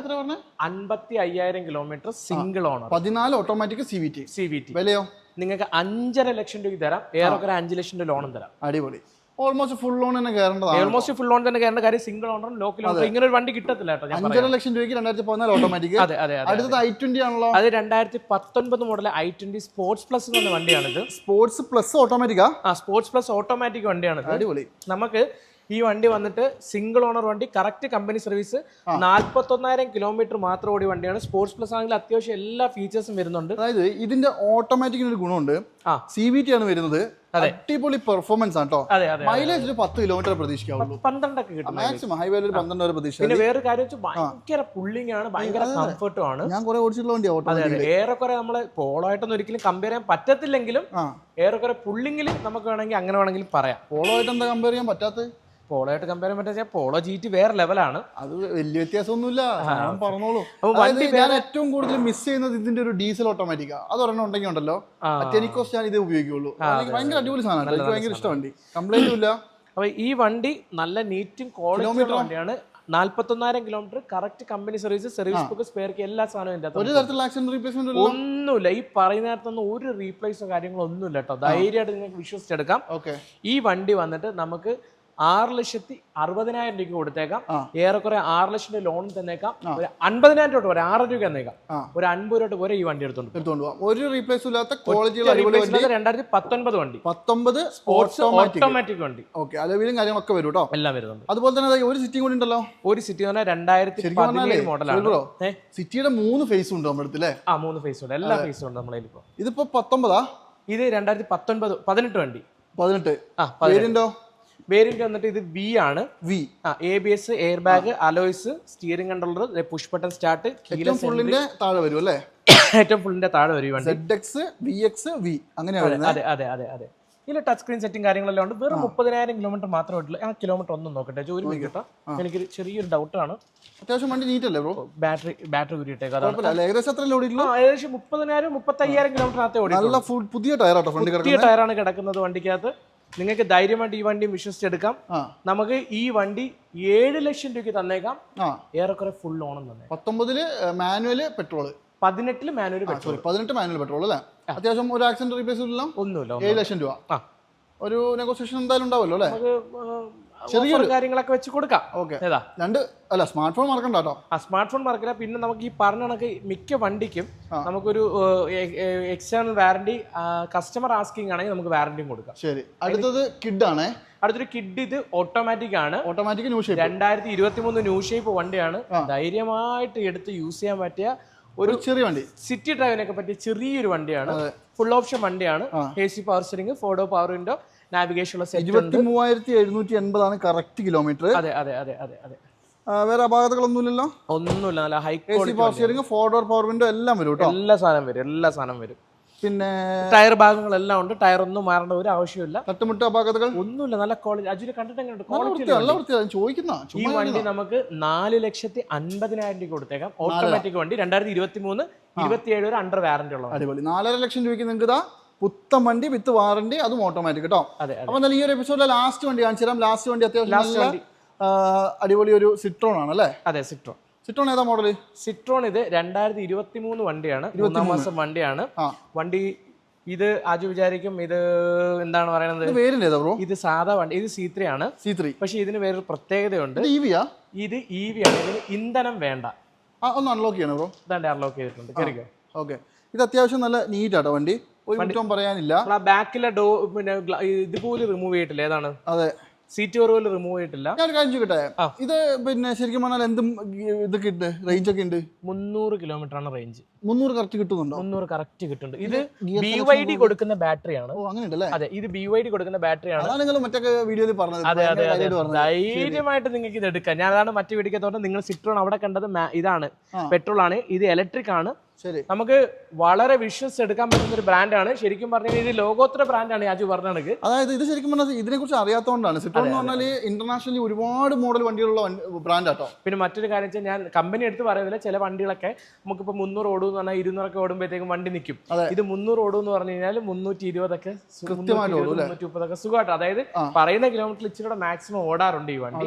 അൻപത്തി അയ്യായിരം കിലോമീറ്റർ സിംഗിൾ ഓണർ പതിനാല് automatic C V T C V T വിലയോ? നിങ്ങൾക്ക് അഞ്ചര ലക്ഷം രൂപ തരാം. ഏറെക്കുറെ അഞ്ച് ലക്ഷം രൂപ ലോണും തരാം. അടിപൊളി. ഓൾമോസ്റ്റ് ഫുൾ ലോൺ തന്നെ കയറേണ്ടതാണ് ഓൾമോസ്റ്റ് ഫുൾ ലോൺ തന്നെ കയറേണ്ട കാര്യം സിംഗിൾ ഓണറും ലോ കിലോമീറ്റർ ഇങ്ങനെ ഒരു വണ്ടി കിട്ടത്തില്ല കേട്ടോ അഞ്ചര ലക്ഷം രൂപയ്ക്ക് രണ്ടായിരത്തി പതിനാല് ഓട്ടോമാറ്റിക് അതെ അതെ അടുത്തത് ഐ ട്വന്റി ആണല്ലോ. അത് രണ്ടായിരത്തി പത്തൊൻപത് model I twenty sports plus എന്ന വണ്ടിയാണിത്. സ്പോർട്സ് പ്ലസ് ഓട്ടോമാറ്റിക്കാ ആ? സ്പോർട്സ് പ്ലസ് ഓട്ടോമാറ്റിക് വണ്ടിയാണ് അടിപൊളി. നമുക്ക് ഈ വണ്ടി വന്നിട്ട് സിംഗിൾ ഓണർ വണ്ടി കറക്റ്റ് കമ്പനി സർവീസ് നാല്പത്തൊന്നായിരം കിലോമീറ്റർ മാത്രം ഓടി വണ്ടിയാണ്. സ്പോർട്സ് പ്ലസ് ആണെങ്കിൽ അത്യാവശ്യം എല്ലാ ഫീച്ചേഴ്സും വരുന്നുണ്ട്. അതായത് ഇതിന്റെ ഓട്ടോമാറ്റിക്കിന് ഒരു ഗുണമുണ്ട്. സി വി ടി ആണ് വരുന്നത്. അടിപൊളി പെർഫോമൻസ് ആണ് കേട്ടോ മൈലേജ് ഒരു പത്ത് കിലോമീറ്റർ പ്രതീക്ഷിക്കാവുള്ളൂ. പന്ത്രണ്ടൊക്കെ കിട്ടും മാക്സിമം ഹൈവേയിൽ ഒരു പന്ത്രണ്ട് വരെ പ്രതീക്ഷ പിന്നെ വേറെ കാര്യം വെച്ചാൽ ഭയങ്കര പുള്ളിങ് ആണ് ഭയങ്കര കംഫർട്ടും ആണ്. ഞാൻ കുറെ ഓടിച്ചിട്ടുള്ള വണ്ടി ഏറെക്കുറെ നമ്മൾ പോളോ ആയിട്ടൊന്നും ഒരിക്കലും കമ്പയർ ചെയ്യാൻ പറ്റത്തില്ലെങ്കിലും ഏറെക്കുറെ പുള്ളിങ്ങിൽ നമുക്ക് വേണമെങ്കിൽ അങ്ങനെ വേണമെങ്കിൽ പറയാം. പോളോ ആയിട്ട് എന്താ കമ്പയർ ചെയ്യാൻ പറ്റാത്തത്? പോളോ ആയിട്ട് കമ്പയർ ചെയ്യാൻ പറ്റുക പോളോ ജീറ്റ് ടി വേറെ ലെവലാണ് അത് വലിയ വ്യത്യാസമൊന്നുമില്ല. ഞാൻ പറഞ്ഞോളൂ. വണ്ടി ഞാൻ ഏറ്റവും കൂടുതൽ മിസ് ചെയ്യുന്നത് ഇതിന്റെ ഒരു ഡീസൽ ഓട്ടോമാറ്റിക് അത് ഒരെണ്ണം ഉണ്ടെങ്കിൽ ഉണ്ടല്ലോ. ടെനിക്കോസ് ഞാൻ ഇത് ഉപയോഗിക്കുള്ളൂ. ഭയങ്കര അടിപൊളി സാധനമാണ്. എനിക്ക് ഭയങ്കര ഇഷ്ടം വണ്ടി കംപ്ലൈന്റും ഇല്ല അപ്പൊ ഈ വണ്ടി നല്ല നീറ്റും ക്വാളിറ്റി വണ്ടിയാണ്. നാല്പത്തൊന്നായിരം kilometre correct company service service book spare എല്ലാ സാധനവും ഒരു തരത്തിലുള്ള ആക്സിഡന്റ് റീപ്ലേസ്മെന്റ് ഒന്നുമില്ല. ഈ പറയുന്ന നേരത്തൊന്നും ഒരു റീപ്ലേസോ കാര്യങ്ങളോ ഒന്നുമില്ല കേട്ടോ. ധൈര്യമായിട്ട് നിങ്ങൾക്ക് വിശ്വസിച്ചെടുക്കാം. ഓക്കെ. ഈ വണ്ടി വന്നിട്ട് നമുക്ക് ആറ് ലക്ഷത്തി അറുപതിനായിരം രൂപ കൊടുത്തേക്കാം. ഏറെക്കുറെ ആറ് ലക്ഷം രൂപ ലോൺ തന്നേക്കാം ഒരു അൻപതിനായിരം രൂപ ഒരു ആറ് രൂപ തന്നേക്കാം. ഒരു അൻപത് രൂപ വരെ ഈ വണ്ടി എടുത്തോണ്ട് എടുത്തോണ്ട് ഒരു റീപ്ലേസ് ഇല്ലാത്ത കോളേജ് രണ്ടായിരത്തി പത്തൊൻപത് വണ്ടി. പത്തൊമ്പത് സ്പോർട്സ് ഓട്ടോമാറ്റിക് വണ്ടി. ഓക്കെ അലവിലും കാര്യങ്ങളൊക്കെ വരും കേട്ടോ എല്ലാം വരുന്നുണ്ട്. അതുപോലെ തന്നെ ഒരു സിറ്റി കൂടി ഉണ്ടല്ലോ. ഒരു സിറ്റി എന്ന് പറഞ്ഞാൽ രണ്ടായിരത്തി പതിനേഴ് മോഡലാണ് സിറ്റിയുടെ മൂന്ന് ഫേസ് ഉണ്ട് നമ്മുടെ അടുത്ത് ആ മൂന്ന് ഫേസ് ഉണ്ട്. എല്ലാ ഫേസും ഉണ്ട് നമ്മളതിൽ ഇപ്പോൾ ഇതിപ്പോ പത്തൊമ്പതാ? ഇത് രണ്ടായിരത്തി പത്തൊൻപത് പതിനെട്ട് വണ്ടി. പതിനെട്ട്. ആ പതിനെട്ട്. വേരിയന്റോ വന്നിട്ട് ഇത് വി ആണ്. വി ആ A B S air bag alloys steering controller push button start ഫുള്ളിന്റെ താഴെ വരും അല്ലേ? ഏറ്റവും ഫുള്ളിന്റെ താഴെ വരും ഈ വണ്ടി. Z X V X V അങ്ങനെയാ വരുന്നത്. അതെ അതെ അതെ. അതെ ഇതിൽ ടച്ച് സ്ക്രീൻ സെറ്റിംഗ് കാര്യങ്ങളെല്ലാം ഉണ്ട്. വെറും മുപ്പതിനായിരം കിലോമീറ്റർ മാത്രമേ ഉള്ളൂ. ആ കിലോമീറ്റർ ഒന്നും നോക്കട്ടെ. ഒരു മിനിറ്റ് എനിക്ക് ചെറിയൊരു ചെറിയൊരു ഡൗട്ടാണ് അത്യാവശ്യം വണ്ടി നീറ്റ് അല്ലേ ബ്രോ ബാറ്ററി ബാറ്ററി കൂടിയിട്ടേ അല്ലേ? ഏകദേശം മുപ്പതിനായിരം മുപ്പത്തയ്യായിരം കിലോമീറ്റർ ഓടി നല്ല ഫുൾ പുതിയ ഫ്രണ്ട് പുതിയ ടയറാണ് കിടക്കുന്നത് വണ്ടിക്കകത്ത്. നിങ്ങൾക്ക് ധൈര്യമായിട്ട് ഈ വണ്ടി വിശ്വസിച്ചെടുക്കാം. എടുക്കാം നമുക്ക് ഈ വണ്ടി ഏഴ് ലക്ഷം രൂപയ്ക്ക് തന്നേക്കാം. ഏറെക്കുറെ ഫുൾ ഓണം തന്നെ. പത്തൊമ്പതിൽ മാനുവൽ പെട്രോൾ. പതിനെട്ടിൽ മാനുവൽ പെട്രോൾ പതിനെട്ട് മാനുവൽ പെട്രോൾ അല്ലേ? അത്യാവശ്യം ഒരു ആക്സിഡന്റ് റീപ്ലേസ് ഇല്ല ഒന്നുമില്ല ഏഴ് ലക്ഷം രൂപ. ഒരു നെഗോസിയേഷൻ എന്തായാലും ഉണ്ടാവുമല്ലോ അല്ലേ? ചെറിയൊരു കാര്യങ്ങളൊക്കെ വെച്ച് കൊടുക്കാം. ഓക്കെ. ഏതാ? രണ്ട് അല്ല സ്മാർട്ട് ഫോൺ മറക്കണ്ട കേട്ടോ. ആ സ്മാർട്ട് ഫോൺ മറക്കില്ല. പിന്നെ നമുക്ക് ഈ പറഞ്ഞ കണക്ക് മിക്ക വണ്ടിക്കും നമുക്കൊരു എക്സ്റ്റേണൽ വാറണ്ടി കസ്റ്റമർ ആസ്കിങ് ആണെങ്കിൽ നമുക്ക് വാറണ്ടിയും കൊടുക്കാം. ശരി. അടുത്തത് കിഡ് ആണ് അടുത്തൊരു കിഡ് ഇത് ഓട്ടോമാറ്റിക് ആണ്. ഓട്ടോമാറ്റിക് ന്യൂ ഷേപ്പ് രണ്ടായിരത്തി ഇരുപത്തി മൂന്ന് ന്യൂ ഷേപ്പ് വണ്ടിയാണ്. ധൈര്യമായിട്ട് എടുത്ത് യൂസ് ചെയ്യാൻ പറ്റിയ ഒരു ചെറിയ വണ്ടി. സിറ്റി ഡ്രൈവിനൊക്കെ പറ്റിയ ചെറിയൊരു വണ്ടിയാണ്. ഫുൾ ഓപ്ഷൻ വണ്ടിയാണ്. എ സി പവർ സ്റ്റിയറിംഗ് ഫോർഡോ പവർ വിൻഡോ ഉണ്ട് ഇരുപത്തി മൂവായിരത്തി എഴുന്നൂറ്റി എൺപതാണ് കറക്റ്റ് കിലോമീറ്റർ അതെ അതെ അതെ അതെ അതെ. വേറെ അപാകതകളൊന്നുമില്ലല്ലോ? ഒന്നുമില്ല നല്ല high power quality steering four door power window എല്ലാം വരും കേട്ടോ എല്ലാ സാധനം വരും എല്ലാ സാധനം വരും. പിന്നെ ടയർ ഭാഗങ്ങളെല്ലാം ഉണ്ട് ടയർ ഒന്നും മാറേണ്ട ഒരു ആവശ്യമില്ല തട്ടുമുട്ട് അപാകതകൾ? ഒന്നുമില്ല നല്ല ക്വാളിറ്റി അജുര് കണ്ടിട്ട് ചോദിക്കുന്ന ഈ വണ്ടി നമുക്ക് നാല് ലക്ഷത്തി അൻപതിനായിരം രൂപ കൊടുത്തേക്കാം. ഓട്ടോമാറ്റിക് വണ്ടി രണ്ടായിരത്തി ഇരുപത്തി മൂന്ന് ഇരുപത്തിയേഴ് വരെ അണ്ടർ വാറന്റി ഉള്ള അടിപൊളി. നാലര ലക്ഷം രൂപയ്ക്ക് നിങ്ങൾക്ക് പുത്തൻ വണ്ടി വിത്ത് വാറണ്ടി അതും ഓട്ടോമാറ്റിക് കേട്ടോ അപ്പൊ എന്നാൽ ഈ ഒരു എപ്പിസോഡിലെ ലാസ്റ്റ് വണ്ടി കാണിച്ചു തരാം. ലാസ്റ്റ് വണ്ടി അത്യാവശ്യം നല്ല അടിപൊളി ഒരു സിട്രോൺ ആണ് അല്ലേ? അതെ സിട്രോൺ സിട്രോൺ ഏതാ മോഡൽ സിട്രോൺ ഇത് രണ്ടായിരത്തി ഇരുപത്തി മൂന്ന് വണ്ടിയാണ് ഇരുപത്തി മാസം വണ്ടിയാണ്. വണ്ടി ഇത് ആജു വിചാരിക്കും ഇത് എന്താണ് പറയുന്നത് ഇത് വേരിയന്റ് ബ്രോ ഇത് സാധാ വണ്ടി ഇത് സി ത്രീ ആണ്. സി ത്രീ പക്ഷെ ഇതിന് വേറൊരു പ്രത്യേകതയുണ്ട്. ഇത് ഇ ഇത് ഇ വി ആണ്. ഇതിന് ഇന്ധനം വേണ്ട. ഒന്ന് അൺലോക്ക് ചെയ്യണം ബ്രോ അൺലോക്ക് ചെയ്തിട്ടുണ്ട്. ഓക്കെ ഇത് അത്യാവശ്യം നല്ല നീറ്റ് ആട്ടോ വണ്ടി. ഒരു കുറ്റവും പറയാനില്ല. ആ ബാക്കിലെ ഡോ പിന്നെ ഗ്ല- ഇതുപോലെ റിമൂവ് ചെയ്തിട്ടില്ല. ഏതാണ്? അതെ. സീറ്റ് കവർ പോലും റിമൂവ് ചെയ്തിട്ടില്ല. ഞാൻ ഒരു കാര്യം ചോദിക്കട്ടെ? ആ. ഇത് പിന്നെ ശരിക്കും പറഞ്ഞാൽ എന്തും ഇതൊക്കെ ഉണ്ട് റേഞ്ച് ഒക്കെ ഉണ്ട്? മുന്നൂറ് കിലോമീറ്റർ ആണ് റേഞ്ച് മുന്നൂറ് കറക്റ്റ് കിട്ടുന്നുണ്ടോ? മുന്നൂറ് കറക്റ്റ് കിട്ടുന്നുണ്ട്. ഇത് ബി വൈ ഡി കൊടുക്കുന്ന ബാറ്ററിയാണ് അതെ ഇത് ബി വൈ ഡി കൊടുക്കുന്ന ബാറ്ററിയാണ് അതാണ് നിങ്ങൾ മറ്റേ വീഡിയോയിൽ പറഞ്ഞത്. അതെ അതെ അതെ. ധൈര്യമായിട്ട് നിങ്ങൾക്ക് ഇത് എടുക്കാം. ഞാൻ അതാണ് മറ്റു പിടിക്കാത്തോണ്ട് നിങ്ങൾ സിട്രോൺ അവിടെ കണ്ടത് ഇതാണ്. പെട്രോൾ ആണ്. ഇത് ഇലക്ട്രിക് ആണ്. നമുക്ക് വളരെ വിശ്വസ് എടുക്കാൻ പറ്റുന്ന ഒരു ബ്രാൻഡാണ് ശരിക്കും പറഞ്ഞാൽ ഇത് ലോകോത്തര ബ്രാൻഡാണ് യാജു പറഞ്ഞത് അതായത് ഇത് ശരിക്കും പറഞ്ഞാൽ ഇതിനെ കുറിച്ച് അറിയാത്തതുകൊണ്ടാണ് സിറ്റോൺ എന്ന് പറഞ്ഞാൽ ഇന്റർനാഷണലി ഒരുപാട് മോഡൽ വണ്ടികളുള്ള ബ്രാൻഡ് ആട്ടോ പിന്നെ മറ്റൊരു കാര്യം വെച്ചാൽ ഞാൻ കമ്പനി എടുത്ത് പറയുന്നില്ല. ചില വണ്ടികളൊക്കെ നമുക്കിപ്പോൾ മുന്നൂറ് ഓടും എന്ന് പറഞ്ഞാൽ ഇരുന്നൂറൊക്കെ ഓടുമ്പോഴത്തേക്കും വണ്ടി നിൽക്കും ഇത് മുന്നൂറ് ഓടും എന്ന് പറഞ്ഞു കഴിഞ്ഞാൽ മുന്നൂറ്റി ഇരുപതൊക്കെ മുന്നൂറ്റി മുപ്പതൊക്കെ സുഖമായിട്ട്. അതായത് പറയുന്ന കിലോമീറ്ററിൽ ഇച്ചിരി മാക്സിമം ഓടാറുണ്ട് ഈ വണ്ടി.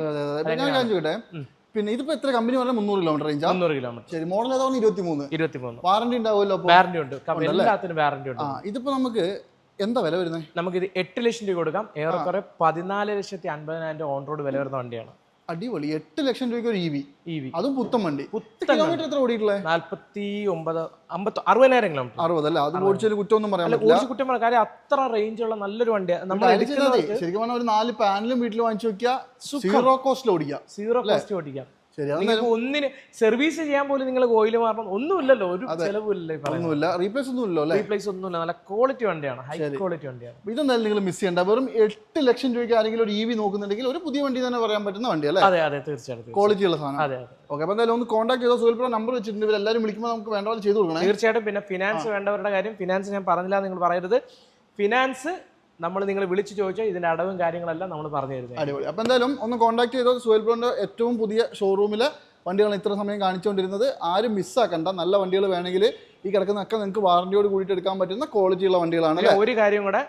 പിന്നെ ഇതിപ്പോ എത്ര കമ്പനി പറഞ്ഞാൽ മുന്നൂറ് കിലോമീറ്റർ റേഞ്ച് മുന്നൂറ് കിലോമീറ്റർ ശരി മോഡൽ ഏതാണ് ഇരുപത്തി മൂന്ന് ഇരുപത്തി മൂന്ന് വാറണ്ടി ഉണ്ടാവുമല്ലോ വാറണ്ടി ഉണ്ട് എല്ലാത്തിനും വാറന്റി ഉണ്ട്. ഇതിപ്പോ നമുക്ക് എന്താ വില വരുന്നത് നമുക്ക് ഇത് എട്ട് ലക്ഷം രൂപ കൊടുക്കാം. ഏറെക്കുറെ പതിനാല് ലക്ഷത്തി അൻപതിനായിരം ഓൺ റോഡ് വില വരുന്ന വണ്ടിയാണ്. അടിപൊളി. എട്ട് ലക്ഷം രൂപയ്ക്ക് ഒരു ഇ വി ഇ വി അതും പുത്തൻ വണ്ടി. കിലോമീറ്റർ എത്ര ഓടിയിട്ടുള്ളത് നാല്പത്തി ഒമ്പത് അമ്പത്തി അറുപതിനായിരം കിലോമീറ്റർ അറുപത് അല്ല? അത് ഓടിച്ചതിൽ കുറ്റമൊന്നും പറയാൻ അല്ല പറ്റില്ല. കുറ്റം പറയാം. കാര്യം അത്ര റേഞ്ച് ഉള്ള നല്ലൊരു വണ്ടിയാണ് നമ്മൾ ശരിക്കും പറഞ്ഞാൽ ഒരു നാല് പാനലും വീട്ടിൽ വാങ്ങിച്ചു നോക്കിയാൽ സീറോ കോസ്റ്റിൽ ഓടിക്കാം സീറോ കോസ്റ്റിൽ ഓടിക്കാം നിങ്ങൾക്ക് ഒന്നിന് സർവീസ് ചെയ്യാൻ പോലും നിങ്ങൾ ഓയിൽ മാറണം. ഒന്നുമില്ലല്ലോ ഒരു ചെലവില്ലല്ലോ ഈ ഒന്നുമില്ല. റീപ്ലേസ് ഒന്നും ഇല്ലല്ലോ അല്ലേ? റീപ്ലേസ് ഒന്നുമില്ല. നല്ല ക്വാളിറ്റി വണ്ടിയാണ്. ഹൈ ക്വാളിറ്റി വണ്ടിയാണ്. ഇതെന്തായാലും നിങ്ങൾ മിസ് ചെയ്യണ്ട. വെറും എട്ട് ലക്ഷം രൂപയ്ക്ക് ആരെങ്കിലും ഒരു ഇ വി നോക്കുന്നുണ്ടെങ്കിൽ ഒരു പുതിയ വണ്ടി തന്നെ പറയാൻ പറ്റുന്ന വണ്ടി അല്ലേ? അതെ അതെ തീർച്ചയായിട്ടും ക്വാളിറ്റി ഉള്ള സാധനം. അതെ ഓക്കെ അപ്പോൾ എന്തായാലും ഒന്ന് കോൺടാക്ട് ചെയ്തോ സുഹൃത്ത് നമ്പർ വെച്ചിട്ടുണ്ട്. ഇവർ എല്ലാവരും വിളിക്കുമ്പോൾ നമുക്ക് വേണ്ട പോലെ ചെയ്തു കൊടുക്കണം. തീർച്ചയായിട്ടും. പിന്നെ ഫിനാൻസ് വേണ്ടവരുടെ കാര്യം ഫിനാൻസ് ഞാൻ പറഞ്ഞില്ല നിങ്ങൾ പറയരുത്. ഫിനാൻസ് നമ്മൾ നിങ്ങൾ വിളിച്ച് ചോദിച്ചാൽ ഇതിന്റെ അടവും കാര്യങ്ങളെല്ലാം നമ്മൾ പറഞ്ഞു തരുന്നത് അടിപൊളി. അപ്പോൾ എന്തായാലും ഒന്ന് കോൺടാക്ട് ചെയ്തോ സുഹേൽ ബ്രോന്റെ ഏറ്റവും പുതിയ ഷോറൂമിലെ വണ്ടികൾ ഇത്ര സമയം കാണിച്ചുകൊണ്ടിരുന്നത് ആരും മിസ്സാക്കണ്ട നല്ല വണ്ടികൾ വേണമെങ്കിൽ ഈ കിടക്കുന്നതൊക്കെ നിങ്ങൾക്ക് വാറണ്ടിയോട് കൂടിയിട്ട് എടുക്കാൻ പറ്റുന്ന ക്വാളിറ്റിയുള്ള വണ്ടികളാണ് ഒരു കാര്യം കൂടെ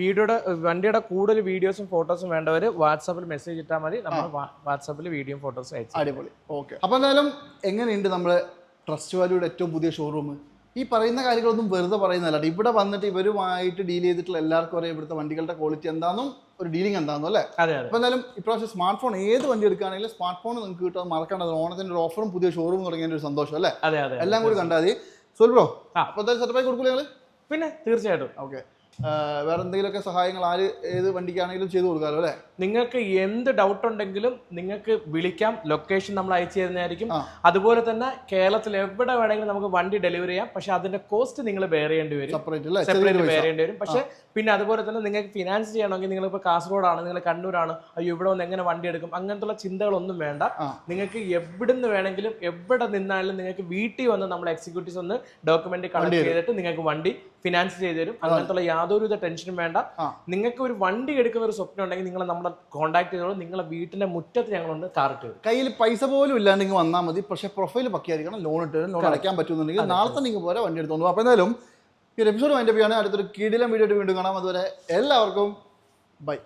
വീഡിയോടെ വീഡിയോയുടെ വണ്ടിയുടെ കൂടുതൽ വീഡിയോസും ഫോട്ടോസും വേണ്ടവർ വാട്സാപ്പിൽ മെസ്സേജ് ഇട്ടാൽ മതി. നമ്മൾ വാട്സാപ്പിൽ വീഡിയോയും ഫോട്ടോസും അയച്ചു അടിപൊളി. ഓക്കെ. അപ്പോൾ എന്തായാലും എങ്ങനെയുണ്ട് നമ്മുടെ ട്രസ്റ്റ് വാല്യൂടെ ഏറ്റവും പുതിയ ഷോറൂം ഈ പറയുന്ന കാര്യങ്ങളൊന്നും വെറുതെ പറയുന്നതല്ല. ഇവിടെ വന്നിട്ട് ഇവരുമായിട്ട് ഡീൽ ചെയ്തിട്ടുള്ള എല്ലാവർക്കും അറിയാം ഇവിടുത്തെ വണ്ടികളുടെ ക്വാളിറ്റി എന്താണെന്നും ഒരു ഡീലിംഗ് എന്താണെന്നും അല്ലേ? അപ്പോൾ എന്തായാലും ഇപ്രാവശ്യം സ്മാർട്ട് ഫോൺ ഏത് വണ്ടി എടുക്കുകയാണെങ്കിലും സ്മാർട്ട് ഫോൺ നിങ്ങൾക്ക് കിട്ടാൻ മറക്കേണ്ടത് ഓണത്തിന്റെ ഒരു ഓഫറും പുതിയ ഷോറൂം തുടങ്ങിയതിന്റെ ഒരു സന്തോഷം അല്ലേ? എല്ലാം കൂടി കണ്ടാൽ മതി. സോൽ ബ്രോ. അപ്പോൾ എന്തായാലും സെറ്റപ്പായി കൊടുക്കില്ല ഞങ്ങൾ പിന്നെ തീർച്ചയായിട്ടും. ഓക്കെ വേറെ എന്തെങ്കിലുമൊക്കെ സഹായങ്ങൾ ആര് ഏത് വണ്ടിക്കാണെങ്കിലും ചെയ്തു കൊടുക്കാമല്ലോ അല്ലേ? നിങ്ങൾക്ക് എന്ത് ഡൗട്ട് ഉണ്ടെങ്കിലും നിങ്ങൾക്ക് വിളിക്കാം. ലൊക്കേഷൻ നമ്മൾ അയച്ചു തരുന്നതായിരിക്കും. അതുപോലെ തന്നെ കേരളത്തിൽ എവിടെ വേണമെങ്കിലും നമുക്ക് വണ്ടി ഡെലിവറി ചെയ്യാം. പക്ഷെ അതിന്റെ കോസ്റ്റ് നിങ്ങൾ ബെയർ ചെയ്യേണ്ടി വരും. സെപ്പറേറ്റ് ബെയർ ചെയ്യേണ്ടി വരും. പക്ഷെ പിന്നെ അതുപോലെ തന്നെ നിങ്ങൾക്ക് ഫിനാൻസ് ചെയ്യണമെങ്കിൽ നിങ്ങൾ ഇപ്പോൾ കാസർഗോഡാണ് നിങ്ങൾ കണ്ണൂരാണ്. അയ്യോ ഇവിടെ വന്ന് എങ്ങനെ വണ്ടി എടുക്കും? അങ്ങനത്തെ ചിന്തകളൊന്നും വേണ്ട. നിങ്ങൾക്ക് എവിടുന്ന് വേണമെങ്കിലും എവിടെ നിന്നാലും നിങ്ങൾക്ക് വീട്ടിൽ വന്ന് നമ്മൾ എക്സിക്യൂട്ടീവ്സ് ഒന്ന് ഡോക്യുമെന്റ് കളക്ട് ചെയ്തിട്ട് നിങ്ങൾക്ക് വണ്ടി ഫിനാൻസ് ചെയ്ത് തരും അങ്ങനത്തെ യാതൊരുവിധ ടെൻഷനും വേണ്ട. നിങ്ങൾക്ക് ഒരു വണ്ടി എടുക്കുന്ന ഒരു സ്വപ്നം ഉണ്ടെങ്കിൽ നിങ്ങൾ നമ്മളെ കോൺടാക്ട് ചെയ്തോളൂ. നിങ്ങളെ വീട്ടിന്റെ മുറ്റത്ത് ഞങ്ങളുണ്ട് കാറിട്ട് വരും കയ്യിൽ പൈസ പോലും ഇല്ലാണ്ട് നിങ്ങൾ വന്നാൽ മതി. പക്ഷേ പ്രൊഫൈൽ പക്കിയായിരിക്കണം. ലോൺ ഇട്ട് ലോൺ അടയ്ക്കാൻ പറ്റുന്നുണ്ടെങ്കിൽ നാളത്തെ തന്നെ നിങ്ങൾ പോരാ വണ്ടി എടുത്തോളൂ അപ്പോൾ എന്തായാലും ഈ ഒരു എപ്പിസോഡ് വൈൻഡപ്പ് ചെയ്യാണ് അടുത്തൊരു കീടിലം വീഡിയോ വീണ്ടും കാണാം. അതുവരെ എല്ലാവർക്കും ബൈ